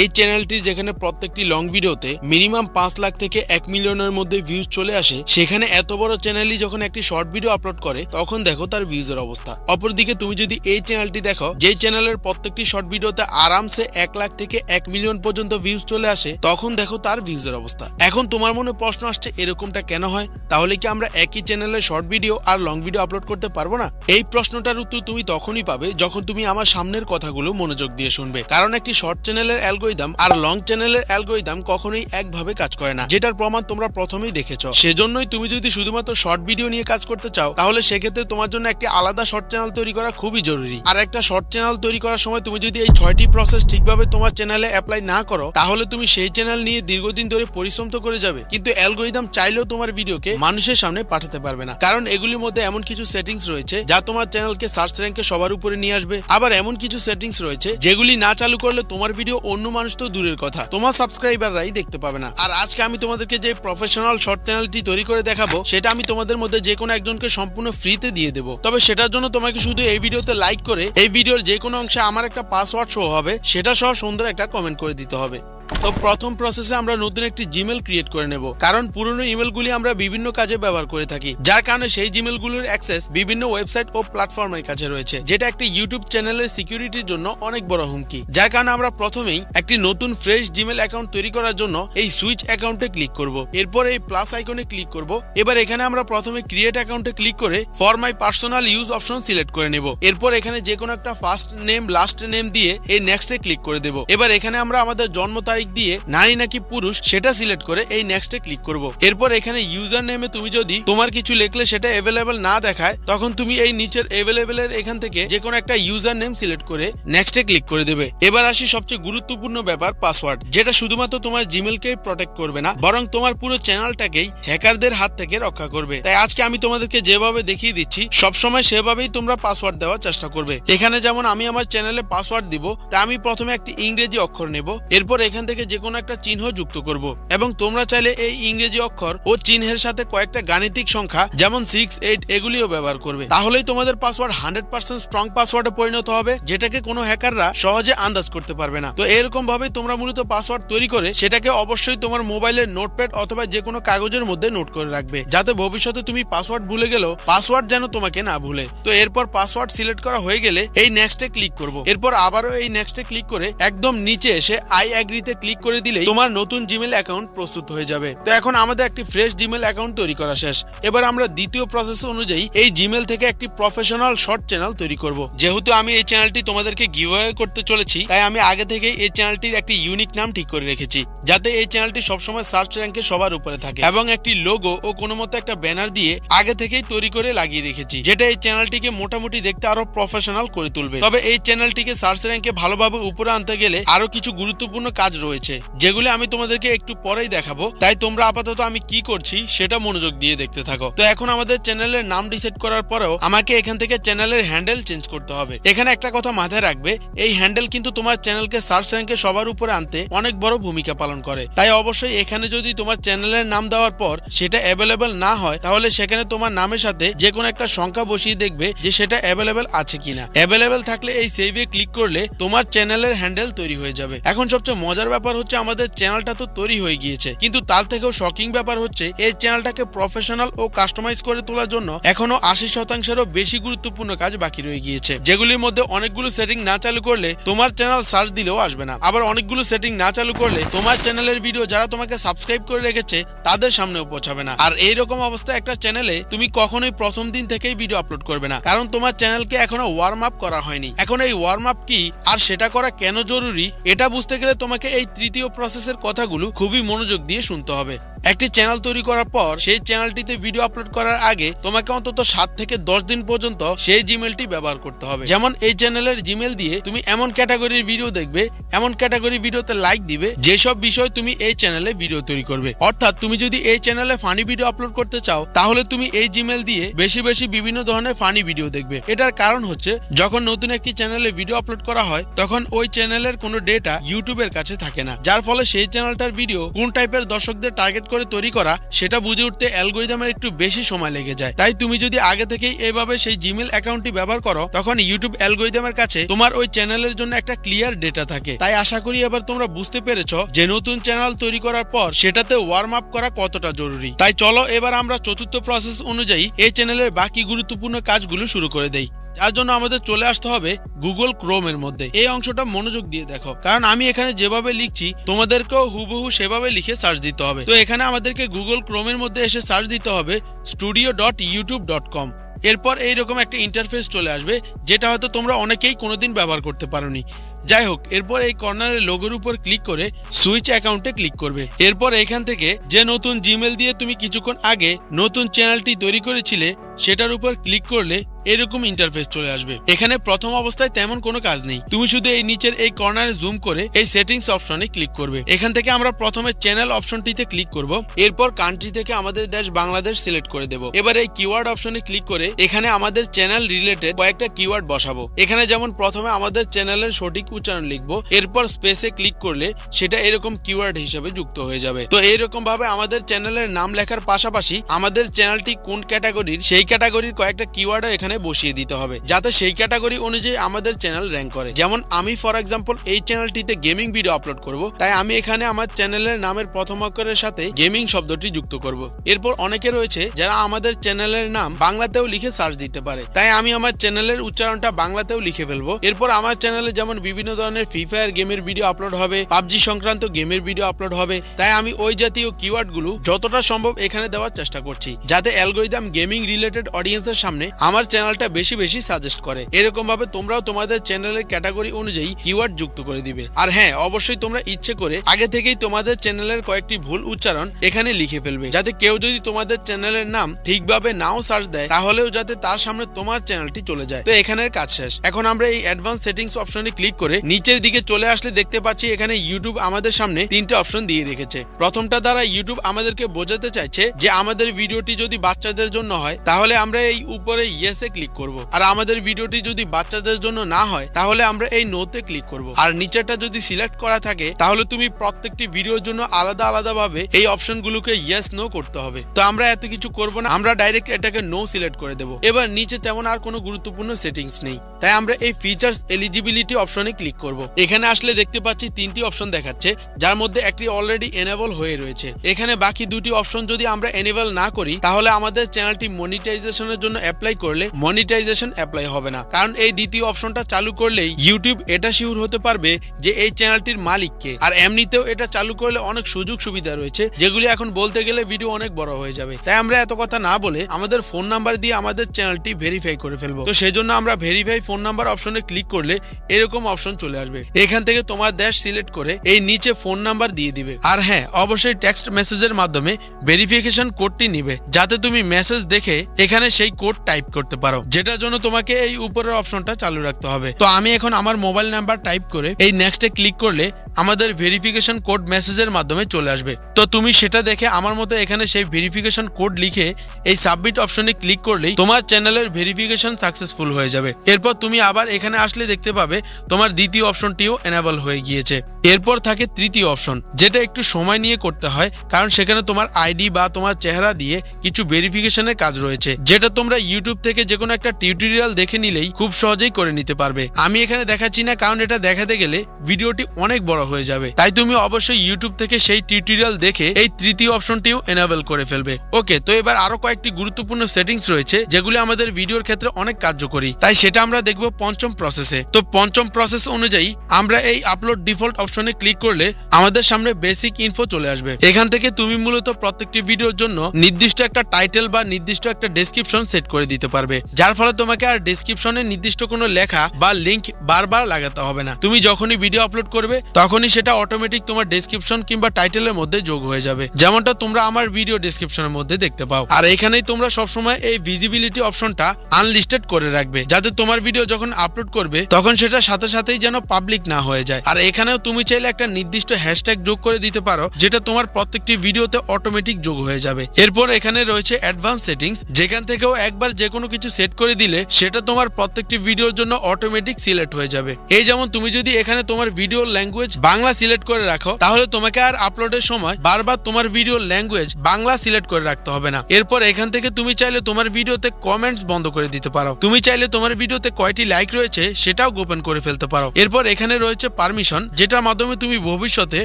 এই চ্যানেলটি যেখানে প্রত্যেকটি লং ভিডিওতে মিনিমাম পাঁচ লাখ থেকে এক মিলিয়নের মধ্যে ভিউজ চলে আসে, সেখানে এত বড় চ্যানেলই যখন একটি শর্ট ভিডিও আপলোড করে, তখন দেখো তার ভিউজের অবস্থা। অপরদিকে তুমি যদি এই চ্যানেলটি দেখো যেই চ্যানেলের প্রত্যেকটি শর্ট ভিডিওতে আরামসে এক লাখ থেকে এক মিলিয়ন পর্যন্ত ভিউজ চলে আসে, তখন দেখো তার ভিউজের অবস্থা। এখন তোমার মনে প্রশ্ন আসছে, এরকমটা কেন হয়? তাহলে কি আমরা একই চ্যানেলে শর্ট ভিডিও আর লং ভিডিও আপলোড করতে পারব না? এই প্রশ্নটার উত্তর তুমি তখনই পাবে যখন তুমি আমার সামনের কথাগুলো মনোযোগ দিয়ে শুনবে। কারণ একটি শর্ট চ্যানেলের অ্যালগোরিদম আর লং চ্যানেলের অ্যালগোরিদম কখনোই একভাবে কাজ করে না। যেটার প্রমাণ তোমরা প্রথমেই দেখেছ। সেজন্যই তুমি যদি শুধুমাত্র শর্ট ভিডিও নিয়ে কাজ করতে চাও, তাহলে সেক্ষেত্রে তোমার জন্য একটি আলাদা শর্ট চ্যানেল তৈরি করা খুবই জরুরি। আর একটা শর্ট চ্যানেল তৈরি করার সময় তুমি যদি এই ছয়টি প্রসেস ঠিকভাবে তোমার চ্যানেলে অ্যাপ্লাই না করো, তাহলে তুমি সেই চ্যানেল নিয়ে দীর্ঘদিন ধরে পরিশ্রম তো করে যাবে। কিন্তু অ্যালগোরিদম চাইলেও তোমার ভিডিওকে মানুষের সামনে পাঠাতে পারবে না। কারণ এগুলির মধ্যে এমন কিছু সেটিংস রয়েছে, যা তোমার চ্যানেলকে সার্চ র্যাঙ্কে সবার উপরে নিয়ে আসবে। আবার এমন কিছু সেটিংস রয়েছে, যেগুলি না চালু করলে তোমার ভিডিও অন্য মানুষ তো দূরের কথা। তোমার সাবস্ক্রাইবাররাই দেখতে পাবে না। আর আজকে আমি তোমাদেরকে যে প্রফেশনাল শর্ট চ্যানেলটি তৈরি করে দেখাবো, সেটা আমি তোমাদের মধ্যে যে কোনো একজনকে সম্পূর্ণ ফ্রিতে দিয়ে দেবো। তবে সেটার জন্য তোমাকে শুধু এই ভিডিওতে লাইক করে, এই ভিডিওর যে কোনো অংশে আমার একটা পাসওয়ার্ড শো হবে, সেটা সহ সুন্দর একটা কমেন্ট করে দিতে হবে। তো প্রথম প্রসেসে আমরা নতুন একটি জিমেল ক্রিয়েট করে নেব। কারণ পুরনো ইমেলগুলি আমরা বিভিন্ন কাজে ব্যবহার করে থাকি। যার কারণে সেই জিমেলগুলোর অ্যাক্সেস বিভিন্ন ওয়েবসাইট ও প্ল্যাটফর্মের কাছে রয়েছে, যেটা একটি ইউটিউব চ্যানেলের সিকিউরিটির জন্য অনেক বড় হুমকি। যার কারণে আমরা প্রথমেই একটি নতুন ফ্রেশ জিমেল অ্যাকাউন্ট তৈরি করার জন্য এই সুইচ অ্যাকাউন্টে ক্লিক করব। এরপর এই প্লাস আইকনে ক্লিক করব। এবার এখানে আমরা প্রথমে ক্রিয়েট অ্যাকাউন্টে ক্লিক করে for my personal use option select করে নেব। এরপর এখানে যে কোনো একটা ফার্স্ট নেম লাস্ট নেম দিয়ে এই নেক্সটে ক্লিক করে দেব। এবার এখানে আমরা আমাদের জন্ম তারিখ দিয়ে নারী নাকি পুরুষ, সেটা সিলেক্ট করে এই নেক্সটে ক্লিক করব। এরপর এখানে ইউজার নেমে তুমি যদি তোমার কিছু লিখলে সেটা অ্যাভেলেবেল না দেখায়, তখন তুমি এই নিচের অ্যাভেলেবেল এর এখান থেকে যে কোনো একটা ইউজার নেম সিলেক্ট করে নেক্সটে ক্লিক করে দেবে। এবার আসি সবচেয়ে গুরুত্বপূর্ণ ব্যাপার পাসওয়ার্ড যেটা শুধুমাত্র তোমার জিমেলকে প্রটেক্ট করবে না, বরং তোমার পুরো চ্যানেলটাকেই হ্যাকারদের হাত থেকে রক্ষা করবে। তাই আজকে আমি তোমাদেরকে যেভাবে দেখিয়ে দিচ্ছি, সবসময় সেভাবেই তোমরা পাসওয়ার্ড দেওয়ার চেষ্টা করবে। এখানে যেমন আমি আমার চ্যানেলে পাসওয়ার্ড দিব, তা আমি প্রথমে একটি ইংরেজি অক্ষর নেব, এরপর এখান থেকে যে কোনো একটা চিহ্ন যুক্ত করব। এবং তোমরা চাইলে এই ইংরেজি অক্ষর ও চিহ্নের সাথে কয়েকটা গাণিতিক সংখ্যা, যেমন সিক্স এইট এগুলিও ব্যবহার করবে। তাহলেই তোমাদের পাসওয়ার্ড হান্ড্রেড পার্সেন্ট স্ট্রং পাসওয়ার্ডে পরিণত হবে, যেটাকে কোনো হ্যাকাররা সহজে আন্দাজ করতে পারবে না। তো এরকম ভাবে তোমরা মূলত পাসওয়ার্ড তৈরি করে সেটাকে অবশ্যই তোমার মোবাইলের নোটপ্যাড অথবা যে কোনো কাগজের মধ্যে নোট করে রাখবে, যাতে ভবিষ্যতে তুমি পাসওয়ার্ড ভুলে গেলেও পাসওয়ার্ড যেন তোমাকে না ভুলে। তো এরপর পাসওয়ার্ড সিলেক্ট করা হয়ে গেলে এই নেক্সটে ক্লিক করব। এরপর আবারও এই নেক্সটে ক্লিক করে একদম নিচে এসে আই অ্যাগ্রিতে ক্লিক করে দিলেই তোমার নতুন জিমেল অ্যাকাউন্ট প্রস্তুত হয়ে যাবে। তো এখন আমাদের একটি ফ্রেশ জিমেল অ্যাকাউন্ট তৈরি করা শেষ। এবার আমরা দ্বিতীয় প্রসেস অনুযায়ী এই জিমেল থেকে একটি প্রফেশনাল শর্ট চ্যানেল তৈরি করব। যেহেতু আমি এই চ্যানেলটি তোমাদেরকে গিভওয়ে করতে চলেছি, তাই আমি আগে থেকে এই চ্যানেলটির একটি ইউনিক নাম ঠিক করে রেখেছি, যাতে এই চ্যানেলটি সবসময় সার্চ র্যাঙ্কে সবার উপরে থাকে এবং একটি লোগো ও কোনো মতো একটা ব্যানার দিয়ে আগে থেকেই তৈরি করে লাগিয়ে রেখেছি, যেটা এই চ্যানেলটিকে মোটামুটি দেখতে আরও প্রফেশনাল করে তুলবে। তবে এই চ্যানেলটিকে সার্চ র্যাঙ্কে ভালোভাবে উপরে আনতে গেলে আরও কিছু গুরুত্বপূর্ণ কাজ রয়েছে, যেগুলো আমি তোমাদেরকে একটু পরেই দেখাবো। তাই তোমরা আপাতত আমি কি করছি সেটা মনোযোগ দিয়ে দেখতে থাকো। তো এখন আমাদের চ্যানেলের নাম ডিসাইড করার পরেও আমাকে এখান থেকে চ্যানেলের হ্যান্ডেল চেঞ্জ করতে হবে। এখানে একটা কথা মাথায় রাখবে, এই হ্যান্ডেল কিন্তু তোমার চ্যানেলকে সার্চ র্যাঙ্কে সবার উপরে আনতে অনেক বড় ভূমিকা পালন করে। তাই অবশ্যই এখানে যদি তোমার চ্যানেলের নাম দেওয়ার পর সেটা অ্যাভেলেবেল না হয়, তাহলে সেখানে তোমার নামের সাথে যে কোনো একটা সংখ্যা বসিয়ে দেখবে যে সেটা অ্যাভেলেবেল আছে কিনা। অ্যাভেলেবেল থাকলে এই সেভে ক্লিক করলে তোমার চ্যানেলের হ্যান্ডেল তৈরি হয়ে যাবে। এখন সবচেয়ে মজার ব্যাপার হচ্ছে আমাদের চ্যানেলটা তো তৈরি হয়ে গিয়েছে। কিন্তু তার থেকেও শকিং ব্যাপার হচ্ছে, এই চ্যানেলটাকে প্রফেশনাল ও কাস্টমাইজ করে তোলার জন্য এখনও আশি শতাংশেরও বেশি গুরুত্বপূর্ণ কাজ বাকি রয়ে গিয়েছে। যেগুলির মধ্যে অনেকগুলো সেটিং না চালু করলে তোমার চ্যানেল সার্চ দিলেও আসবে না। আবার অনেকগুলো সেটিং না চালু করলে তোমার চ্যানেলের ভিডিও যারা তোমাকে সাবস্ক্রাইব করে রেখেছে, তাদের সামনেও পৌঁছাবে না। আর এইরকম অবস্থায় একটা চ্যানেলে তুমি কখনোই প্রথম দিন থেকেই ভিডিও আপলোড করবে না। কারণ তোমার চ্যানেলকে এখনও ওয়ার্ম আপ করা হয়নি। এখন এই ওয়ার্ম আপ কি আর সেটা করা কেন জরুরি, এটা বুঝতে গেলে তোমাকে এই তৃতীয় প্রসেসের কথাগুলো খুবই মনোযোগ দিয়ে শুনতে হবে। একটি চ্যানেল তৈরি করার পর সেই চ্যানেলটিতে ভিডিও আপলোড করার আগে তোমাকে অন্তত সাত থেকে দশ দিন পর্যন্ত সেই জিমেলটি ব্যবহার করতে হবে। যেমন এই চ্যানেলের জিমেল দিয়ে তুমি এমন ক্যাটাগরির ভিডিও দেখবে, এমন ক্যাটাগরি ভিডিওতে লাইক দিবে, যেসব বিষয় তুমি এই চ্যানেলে ভিডিও তৈরি করবে। অর্থাৎ তুমি যদি এই চ্যানেলে ফানি ভিডিও আপলোড করতে চাও, তাহলে তুমি এই জিমেল দিয়ে বেশি বেশি বিভিন্ন ধরনের ফানি ভিডিও দেখবে। এটার কারণ হচ্ছে, যখন নতুন একটি চ্যানেলে ভিডিও আপলোড করা হয়, তখন ওই চ্যানেলের কোনো ডেটা ইউটিউবের কাছে থাকে না। যার ফলে সেই চ্যানেলটার ভিডিও কোন টাইপের দর্শকদের টার্গেট করে তৈরি করা, সেটা বুঝে উঠতে অ্যালগোরিদমের একটু বেশি সময় লেগে যায়। তাই তুমি যদি আগে থেকেই এভাবে সেই জিমেল অ্যাকাউন্টটি ব্যবহার করো, তখন ইউটিউব অ্যালগোরিদমের কাছে তোমার ওই চ্যানেলের জন্য একটা ক্লিয়ার ডেটা থাকে। তাই আশা করি এবার তোমরা বুঝতে পেরেছ যে নতুন চ্যানেল তৈরি করার পর সেটাতে ওয়ার্ম আপ করা কতটা জরুরি। তাই চলো এবার আমরা চতুর্থ প্রসেস অনুযায়ী এই চ্যানেলের বাকি গুরুত্বপূর্ণ কাজগুলো শুরু করে দেই। যার জন্য আমাদের চলে আসতে হবে গুগল ক্রোমের মধ্যে। এই অংশটা মনোযোগ দিয়ে দেখো। কারণ আমি এখানে যেভাবে লিখছি, তোমাদেরকেও হুবহু সেভাবে লিখে সার্চ দিতে হবে। তো এখানে আমাদেরকে গুগল ক্রোমের মধ্যে এসে সার্চ দিতে হবে studio dot YouTube dot com এরপর এইরকম একটা ইন্টারফেস চলে আসবে, যেটা হয়তো তোমরা অনেকেই কোনোদিন ব্যবহার করতে পারোনি। যাই হোক, এরপর এই কর্নারের লোগোর উপর ক্লিক করে সুইচ অ্যাকাউন্টে ক্লিক করবে। এরপর এখান থেকে যে নতুন জিমেল দিয়ে তুমি কিছুক্ষণ আগে নতুন চ্যানেলটি তৈরি করেছিলে সেটার উপর ক্লিক করলে এরকম ইন্টারফেস চলে আসবে। এখানে প্রথম অবস্থায় তেমন কোনো কাজ নেই। তুমি শুধু এই নিচের এই কর্নারে জুম করে এই সেটিংস অপশনে ক্লিক করবে। এখান থেকে আমরা প্রথমে চ্যানেল অপশনটিতে ক্লিক করব। এরপর কান্ট্রি থেকে আমাদের দেশ বাংলাদেশ সিলেক্ট করে দেব। এবার এই কিওয়ার্ড অপশনে ক্লিক করে এখানে আমাদের চ্যানেল রিলেটেড কয়েকটা কিওয়ার্ড বসাবো। এখানে যেমন প্রথমে আমাদের চ্যানেলের সঠিক উচ্চারণ লিখব। এরপর স্পেসে ক্লিক করলে সেটা এরকম কিওয়ার্ড হিসেবে যুক্ত হয়ে যাবে। তো এইরকম ভাবে আমাদের চ্যানেলের নাম লেখার পাশাপাশি আমাদের চ্যানেলটি কোন ক্যাটাগরির সেই ক্যাটাগরির কয়েকটা কিওয়ার্ডও এখানে বসিয়ে দিতে হবে, যাতে সেই ক্যাটাগরি অনুযায়ী আমাদের চ্যানেল র্যাঙ্ক করে। যেমন আমি ফর এক্সাম্পল এই চ্যানেলটিতে গেমিং ভিডিও আপলোড করব, তাই আমি এখানে আমার চ্যানেলের নামের প্রথম অক্ষরের সাথে গেমিং শব্দটি যুক্ত করব। এরপর অনেকে রয়েছে যারা আমাদের চ্যানেলের নাম বাংলাতেও লিখে সার্চ দিতে পারে, তাই আমি আমার চ্যানেলের উচ্চারণটা বাংলাতেও লিখে ফেলব। এরপর আমার চ্যানেলে যেমন বিভিন্ন ধরনের ফ্রি ফায়ার গেমের ভিডিও আপলোড হবে পাবজি সংক্রান্ত গেমের ভিডিও আপলোড হবে, তাই আমি ওই জাতীয় কিওয়ার্ডগুলো যতটা সম্ভব এখানে দেওয়ার চেষ্টা করছি, যাতে অ্যালগোরিদম গেমিং রিলেটেড অডিয়েন্সের সামনে আমার চ্যানেলটা বেশি বেশি সাজেস্ট করে। এরকম ভাবে তোমরাও তোমাদের চ্যানেলের ক্যাটাগরি অনুযায়ী কিওয়ার্ড যুক্ত করে দিবে। আর হ্যাঁ অবশ্যই তোমরা ইচ্ছে করে আগে থেকেই তোমাদের চ্যানেলের কয়েকটি ভুল উচ্চারণ এখানে লিখে ফেলবে। যাতে কেউ যদি তোমাদের চ্যানেলের নাম ঠিকভাবে নাও সার্চ দেয়, তাহলেও যাতে তার সামনে তোমার চ্যানেলটি চলে যায়। তো এখানের কাজ শেষ। এখন আমরা এই অ্যাডভান্স সেটিংস অপশনে ক্লিক করে নিচের দিকে চলে আসলে দেখতে পাচ্ছি এখানে ইউটিউব আমাদের সামনে তিনটে অপশন দিয়ে রেখেছে। প্রথমটা দ্বারা ইউটিউব আমাদেরকে বোঝাতে চাইছে যে আমাদের ভিডিওটি যদি বাচ্চাদের জন্য হয়, তাহলে আমরা এই উপরে ইয়েসে ক্লিক করব। আর আমাদের ভিডিওটি যদি বাচ্চাদের জন্য না হয়, তাহলে আমরা এই নোতে ক্লিক করব। আর নিচেরটা যদি সিলেক্ট করা থাকে, তাহলে তুমি প্রত্যেকটি ভিডিওর জন্য আলাদা আলাদা ভাবে এই অপশনগুলোকে ইয়েস নো করতে হবে। তো আমরা এত কিছু করব না, আমরা ডাইরেক্ট এটাকে নো সিলেক্ট করে দেব। এবার নিচে তেমন আর কোনো গুরুত্বপূর্ণ সেটিংস নেই। তাই আমরা এই ফিচার্স এলিজিবিলিটি অপশনে ক্লিক করব। এখানে আসলে দেখতে পাচ্ছি তিনটি অপশন দেখাচ্ছে, যার মধ্যে একটি অলরেডি এনেবল হয়ে রয়েছে। এখানে বাকি দুটি অপশন যদি আমরা এনেবল না করি, তাহলে আমাদের চ্যানেলটি মনিটাইজেশনের জন্য অ্যাপ্লাই করলে মনিটাইজেশন অ্যাপ্লাই হবে না। কারণ এই দ্বিতীয় অপশনটা চালু করলেই ইউটিউব এটা শিওর হতে পারবে যে এই চ্যানেলটির মালিক কে। আর এমনিতেও এটা চালু করলে অনেক সুযোগ সুবিধা রয়েছে, যেগুলি এখন বলতে গেলে ভিডিও অনেক বড় হয়ে যাবে। তাই আমরা এত কথা না বলে আমাদের ফোন নাম্বার দিয়ে আমাদের চ্যানেলটি ভেরিফাই করে ফেলব। তো সেই জন্য আমরা ভেরিফাই ফোন নাম্বার অপশনে ক্লিক করলে এরকম অপশন চলে আসবে। এখান থেকে তোমার দেশ সিলেক্ট করে এই নিচে ফোন নাম্বার দিয়ে দিবে। আর হ্যাঁ অবশ্যই টেক্সট মেসেজের মাধ্যমে ভেরিফিকেশন কোডটি নিবে। যাতে তুমি মেসেজ দেখে এখানে সেই কোড টাইপ করতে পারো, যেটার জন্য তোমাকে এই উপরের অপশনটা চালু রাখতে হবে। তো আমি এখন আমার মোবাইল নাম্বার টাইপ করে এই নেক্সটে ক্লিক করলে আমাদের ভেরিফিকেশন কোড মেসেজের মাধ্যমে চলে আসবে। তো তুমি সেটা দেখে আমার মতো এখানে সেই ভেরিফিকেশন কোড লিখে এই সাবমিট অপশনে ক্লিক করলেই তোমার চ্যানেলের ভেরিফিকেশন সাকসেসফুল হয়ে যাবে। এরপর তুমি আবার এখানে আসলে দেখতে পাবে তোমার দ্বিতীয় অপশনটিও এনাবল হয়ে গিয়েছে। এরপর থাকে তৃতীয় অপশন যেটা একটু সময় নিয়ে করতে হয়, কারণ সেখানে তোমার আইডি বা তোমার চেহারা দিয়ে কিছু ভেরিফিকেশনের কাজ রয়েছে, যেটা তোমরা ইউটিউব থেকে যে কোনো একটা টিউটোরিয়াল দেখে নিলেই খুব সহজেই করে নিতে পারবে। আমি এখানে দেখাচ্ছি না, কারণ এটা দেখাতে গেলে ভিডিওটি অনেক বড় হয়ে যাবে। তাই তুমি অবশ্যই ইউটিউব থেকে সেই টিউটোরিয়াল দেখে এই তৃতীয় অপশনটিও এনাবেল করে ফেলবে। ওকে তো এবার আরও কয়েকটি গুরুত্বপূর্ণ সেটিংস রয়েছে, যেগুলি আমাদের ভিডিওর ক্ষেত্রে অনেক কার্যকরী। তাই সেটা আমরা দেখব পঞ্চম প্রসেসে তো পঞ্চম প্রসেস অনুযায়ী আমরা এই আপলোড ডিফল্ট অপশনে ক্লিক করলে আমাদের সামনে বেসিক ইনফো চলে আসবে। এখান থেকে তুমি মূলত প্রত্যেকটি ভিডিওর জন্য নির্দিষ্ট একটা টাইটেল বা নির্দিষ্ট একটা ডেসক্রিপশন সেট করে দিতে পারবে। যার ফলে তোমাকে আর ডেসক্রিপশনে নির্দিষ্ট কোনো লেখা বা লিংক বারবার লাগাতে হবে না। তুমি যখনই ভিডিও আপলোড করবে তখনই সেটা অটোমেটিক তোমার ডেসক্রিপশন কিংবা টাইটেলের মধ্যে যোগ হয়ে যাবে। যেমনটা তোমরা আমার ভিডিও ডেসক্রিপশনের মধ্যে দেখতে পাও। আর এখানেই তোমরা সবসময় এই ভিজিবিলিটি অপশনটা আনলিস্টেড করে রাখবে। যাতে তোমার ভিডিও যখন আপলোড করবে, তখন সেটা সাথে সাথেই যেন পাবলিক না হয়ে যায়। আর এখানেও তুমি চাইলে একটা নির্দিষ্ট হ্যাশট্যাগ যোগ করে দিতে পারো, যেটা তোমার প্রত্যেকটি ভিডিওতে অটোমেটিক যোগ হয়ে যাবে। এরপর এখানে রয়েছে অ্যাডভান্স সেটিংস যেখান থেকেও একবার যে কোনো কিছু সেট করে দিলে, সেটা তোমার প্রত্যেকটি ভিডিওর জন্য অটোমেটিক সিলেক্ট হয়ে যাবে। এই যেমন তুমি যদি এখানে তোমার ভিডিও ল্যাঙ্গুয়েজ বাংলা সিলেক্ট করে রাখো, তাহলে তোমাকে আর আপলোডের সময় বারবার তোমার ভিডিও ল্যাঙ্গুয়েজ বাংলা সিলেক্ট করে রাখতে হবে না। এরপর এখান থেকে তুমি চাইলে তোমার ভিডিওতে কমেন্টস বন্ধ করে দিতে পারো। তুমি চাইলে তোমার ভিডিওতে কয়টি লাইক রয়েছে সেটাও গোপন করে ফেলতে পারো। এরপর এখানে রয়েছে পারমিশন যেটার মাধ্যমে তুমি ভবিষ্যতে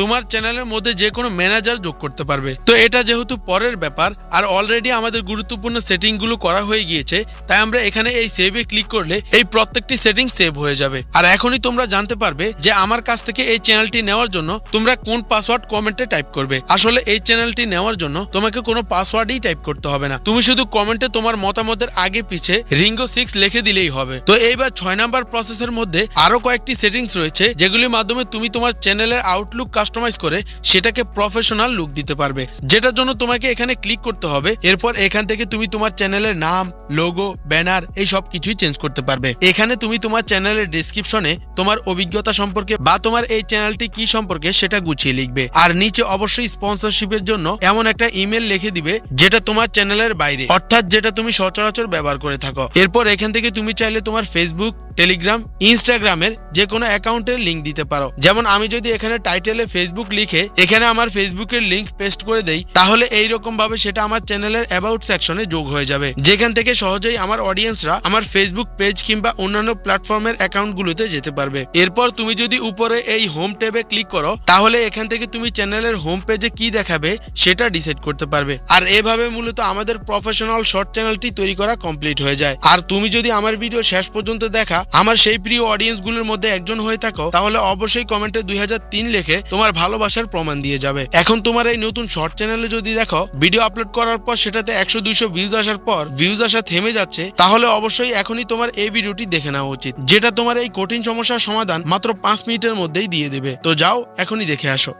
তোমার চ্যানেলের মধ্যে যে কোনো ম্যানেজার যোগ করতে পারবে। তো এটা যেহেতু পরের ব্যাপার, আর অলরেডি আমাদের গুরুত্বপূর্ণ সেটিংগুলো করা হয়ে গিয়েছে, তাই আমরা এখানে এই সেভে ক্লিক করলে এই প্রত্যেকটি সেটিং সেভ হয়ে যাবে। আর এখনই তোমরা জানতে পারবে যে আমার কাছ থেকে এই চ্যানেলটি নেওয়ার জন্য তোমরা কোন পাসওয়ার্ড কমেন্টে টাইপ করবে। আসলে এই চ্যানেলটি নেওয়ার জন্য তোমাকে কোনো পাসওয়ার্ডই টাইপ করতে হবে না। তুমি শুধু কমেন্টে তোমার মতামতের আগে পিছে রিঙ্গো সিক্স লিখে দিলেই হবে। তো এইবার ছয় নাম্বার প্রসেসের মধ্যে আরও কয়েকটি সেটিংস রয়েছে, যেগুলির মাধ্যমে তুমি তোমার চ্যানেলের আউটলুক কাস্টমাইজ করে সেটাকে প্রফেশনাল লুক দিতে পারবে। যেটার জন্য তোমাকে এখানে ক্লিক করতে হবে। এরপর এখান থেকে তুমি তোমার চ্যানেলের নাম লোগো ব্যানার এই সব কিছুই চেঞ্জ করতে পারবে। এখানে তুমি তোমার চ্যানেলের ডিসক্রিপশনে তোমার অভিজ্ঞতা সম্পর্কে বা তোমার এই চ্যানেলটি কি সম্পর্কে সেটা গুছিয়ে লিখবে। আর নিচে অবশ্যই স্পন্সরশিপের জন্য এমন একটা ইমেল লিখে দিবে, যেটা তোমার চ্যানেলের বাইরে। অর্থাৎ যেটা তুমি সচরাচর ব্যবহার করে থাকো। এরপর এখান থেকে তুমি চাইলে তোমার ফেসবুক টেলিগ্রাম ইনস্টাগ্রামের যে কোনো অ্যাকাউন্টের লিংক দিতে পারো। যেমন আমি যদি এখানে টাইটেলে ফেসবুক লিখে এখানে আমার ফেসবুকের লিংক পেস্ট করে দেই, তাহলে এই রকম ভাবে সেটা আমার চ্যানেলের অ্যাবাউট সেকশনে যোগ হয়ে যাবে। যেখান থেকে সহজেই আমার অডিয়েন্সরা আমার ফেসবুক পেজ কিংবা অন্যান্য প্ল্যাটফর্মের অ্যাকাউন্টগুলোতে যেতে পারবে। এরপর তুমি যদি উপরে এই হোম ট্যাবে ক্লিক করো, তাহলে এখান থেকে তুমি চ্যানেলের হোম পেজে কি দেখাবে সেটা ডিসাইড করতে পারবে। আর এভাবে মূলত আমাদের প্রফেশনাল শর্ট চ্যানেলটি তৈরি করা কমপ্লিট হয়ে যায়। আর তুমি যদি আমার ভিডিও শেষ পর্যন্ত দেখা, আমার সেই প্রিয় অডিয়েন্সগুলোর মধ্যে একজন হয়ে থাকো, তাহলে অবশ্যই কমেন্টে দুই হাজার তিন লেখে তোমার ভালোবাসার প্রমাণ দিয়ে যাবে। এখন তোমার এই নতুন শর্ট চ্যানেলে যদি দেখো ভিডিও আপলোড করার পর সেটাতে একশো দুইশো ভিউজ আসার পর ভিউজ আসা থেমে যাচ্ছে, তাহলে অবশ্যই এখনই তোমার এই ভিডিওটি দেখে নেওয়া উচিত, যেটা তোমার এই কঠিন সমস্যার সমাধান মাত্র পাঁচ মিনিটের মধ্যেই দিয়ে দেবে। তো যাও এখনই দেখে আসো।